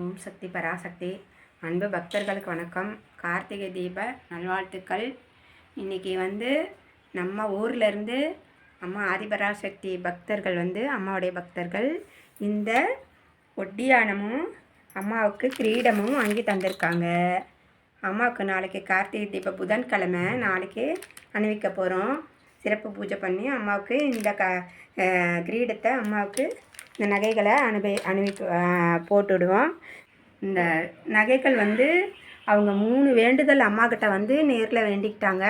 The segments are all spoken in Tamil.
ஓம் சக்தி பராசக்தி. அன்பு பக்தர்களுக்கு வணக்கம். கார்த்திகை தீப நல்வாழ்த்துக்கள். இன்றைக்கி வந்து நம்ம ஊர்லேருந்து அம்மா ஆதிபராசக்தி பக்தர்கள் வந்து அம்மாவுடைய பக்தர்கள் இந்த ஒட்டியானமும் அம்மாவுக்கு கிரீடமும் வாங்கி தந்திருக்காங்க. அம்மாவுக்கு நாளைக்கு கார்த்திகை தீப புதன்கிழமை நாளைக்கு அணிவிக்க போகிறோம் சிறப்பு பூஜை பண்ணி அம்மாவுக்கு இந்த க கிரீடத்தை அம்மாவுக்கு இந்த நகைகளை அனுபவி அணிவி போட்டுவிடுவோம். இந்த நகைகள் வந்து அவங்க மூணு வேண்டுதல் அம்மாக்கிட்ட வந்து நேரில் வேண்டிக்கிட்டாங்க.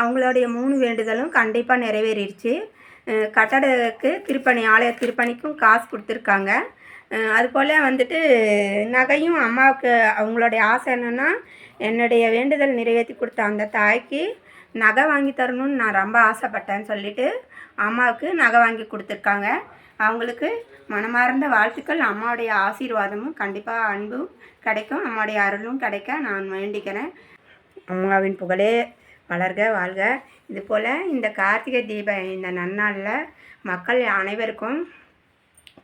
அவங்களுடைய மூணு வேண்டுதலும் கண்டிப்பாக நிறைவேறிடுச்சு. கட்டடத்துக்கு திருப்பணி ஆலய திருப்பணிக்கும் காசு கொடுத்துருக்காங்க. அதுபோல் வந்துட்டு நகையும் அம்மாவுக்கு அவங்களுடைய ஆசை என்னென்னா என்னுடைய வேண்டுதல் நிறைவேற்றி கொடுத்த அந்த தாய்க்கு நகை வாங்கி தரணும்னு நான் ரொம்ப ஆசைப்பட்டேன்னு சொல்லிட்டு அம்மாவுக்கு நகை வாங்கி கொடுத்துருக்காங்க. அவங்களுக்கு மனமார்ந்த வாழ்த்துக்கள். அம்மாவுடைய ஆசீர்வாதமும் கண்டிப்பாக அன்பும் கிடைக்கும். அம்மாவுடைய அருளும் கிடைக்க நான் வேண்டிக்கிறேன். அம்மாவின் புகழே வளர்க வாழ்க. இது போல் இந்த கார்த்திகை தீப இந்த நன்னாளில் மக்கள் அனைவருக்கும்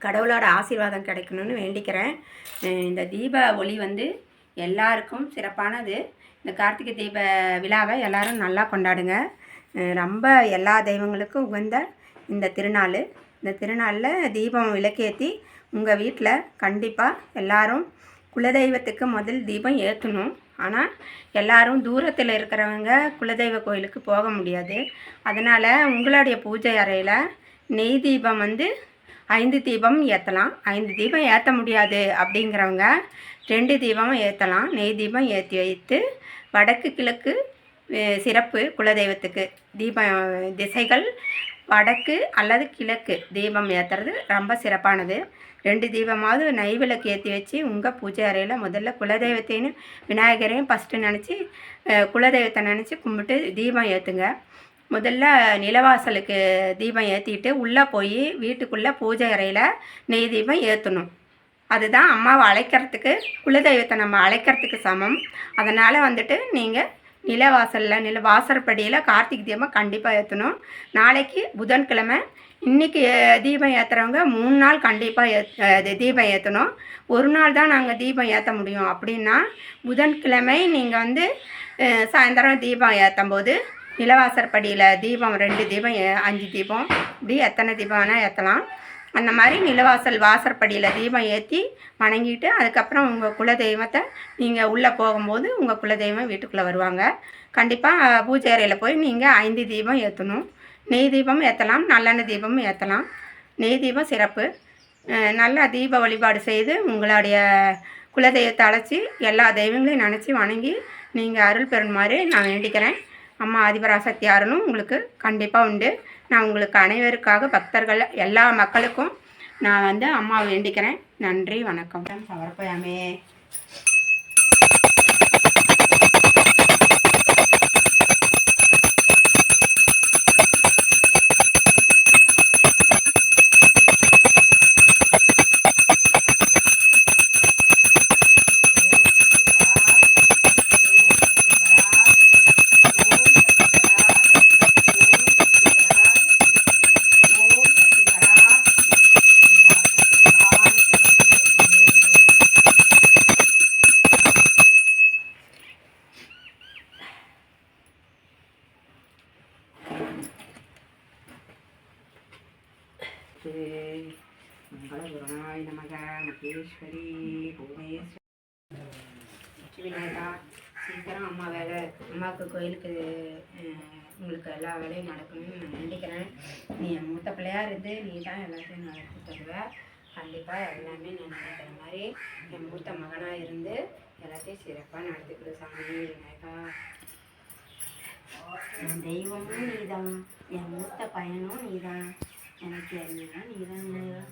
கடவுளோட ஆசீர்வாதம் கிடைக்கணும்னு வேண்டிக்கிறேன். இந்த தீப ஒளி வந்து எல்லாருக்கும் சிறப்பானது. இந்த கார்த்திகை தீப விழாவை எல்லோரும் நல்லா கொண்டாடுங்க. ரொம்ப எல்லா தெய்வங்களுக்கும் உகந்த இந்த திருநாள். இந்த திருநாளில் தீபம் விளக்கேற்றி உங்கள் வீட்டில் கண்டிப்பாக எல்லாரும் குலதெய்வத்துக்கு முதல் தீபம் ஏற்றணும் ஆனால் எல்லாரும் தூரத்தில் இருக்கிறவங்க குலதெய்வ கோயிலுக்கு போக முடியாது. அதனால் உங்களுடைய பூஜை அறையில் நெய் தீபம் வந்து ஐந்து தீபம் ஏற்றலாம் ஐந்து தீபம் ஏற்ற முடியாது அப்படிங்கிறவங்க ரெண்டு தீபமும் ஏற்றலாம் நெய் தீபம் ஏற்றி வைத்து வடக்கு கிழக்கு சிறப்பு குலதெய்வத்துக்கு தீபம் திசைகள் வடக்கு அல்லது கிழக்கு. தீபம் ஏற்றுறது ரொம்ப சிறப்பானது. ரெண்டு தீபமாவது நெய் விளக்கு ஏற்றி வச்சு உங்கள் பூஜை அறையில் முதல்ல குலதெய்வத்தையும் விநாயகரையும் ஃபஸ்ட்டு நினச்சி குலதெய்வத்தை நினச்சி கும்பிட்டு தீபம் ஏற்றுங்க முதல்ல நிலவாசலுக்கு தீபம் ஏற்றிட்டு உள்ளே போய் வீட்டுக்குள்ளே பூஜை அறையில் நெய் தீபம் ஏற்றணும் அதுதான் அம்மாவை அழைக்கிறதுக்கு குலதெய்வத்தை நம்ம அழைக்கிறதுக்கு சமம். அதனால் வந்துட்டு நீங்கள் நிலவாசலில் நில வாசற்படியில் கார்த்திகை தீபம் கண்டிப்பாக ஏற்றணும் நாளைக்கு புதன்கிழமை. இன்றைக்கி தீபம் ஏற்றுறவங்க மூணு நாள் கண்டிப்பாக தீபம் ஏற்றணும் ஒரு நாள் தான் நாங்கள் தீபம் ஏற்ற முடியும். அப்படின்னா புதன்கிழமை நீங்கள் வந்து சாயந்தரம் தீபம் ஏற்றும் போது நிலவாசற்படியில் தீபம் ரெண்டு தீபம் ஏ- அஞ்சு தீபம் இப்படி எத்தனை தீபம் வேணால் ஏற்றலாம் அந்த மாதிரி நிலவாசல் வாசற்படியில் தீபம் ஏற்றி வணங்கிட்டு அதுக்கப்புறம் உங்கள் குலதெய்வத்தை நீங்கள் உள்ளே போகும்போது உங்கள் குலதெய்வம் வீட்டுக்குள்ளே வருவாங்க. கண்டிப்பாக பூஜை அறையில் போய் நீங்கள் ஐந்து தீபம் ஏற்றணும் நெய் தீபம் ஏற்றலாம் நல்லெண்ணெய் தீபமும் ஏற்றலாம் நெய் தீபம் சிறப்பு. நல்லா தீப வழிபாடு செய்து உங்களுடைய குலதெய்வத்தை அழைச்சி எல்லா தெய்வங்களையும் நினச்சி வணங்கி நீங்கள் அருள் பெறுமாறு நான் வேண்டிக்கிறேன். அம்மா ஆதிபராசக்தி அருளும் உங்களுக்கு கண்டிப்பாக உண்டு. நான் உங்களுக்கு அனைவருக்காக பக்தர்கள் எல்லா மக்களுக்கும் நான் வந்து அம்மா வேண்டிக்கிறேன். நன்றி வணக்கம். சமர்ப்பயாமே மங்களகுருநாய நமக மகேஸ்வரி புவனேஸ்வரி விநாயகா சீக்கிரம் அம்மா வேலை அம்மாவுக்கு கோயிலுக்கு உங்களுக்கு எல்லா வேலையும் நடக்கணும்னு நான் நினைக்கிறேன் நீ என் மூத்த பிள்ளையா இருந்து நீ தான் எல்லாத்தையும் நடத்தி தருவ கண்டிப்பாக எல்லாமே நான் நினைக்கிற மாதிரி என் மூத்த மகனாக இருந்து எல்லாத்தையும் சிறப்பாக நடத்தி சாமி விநாயகா என் தெய்வமும் நீதான் என் மூத்த பையனும் நீதான் எனக்கு எல்லாம் நீதான்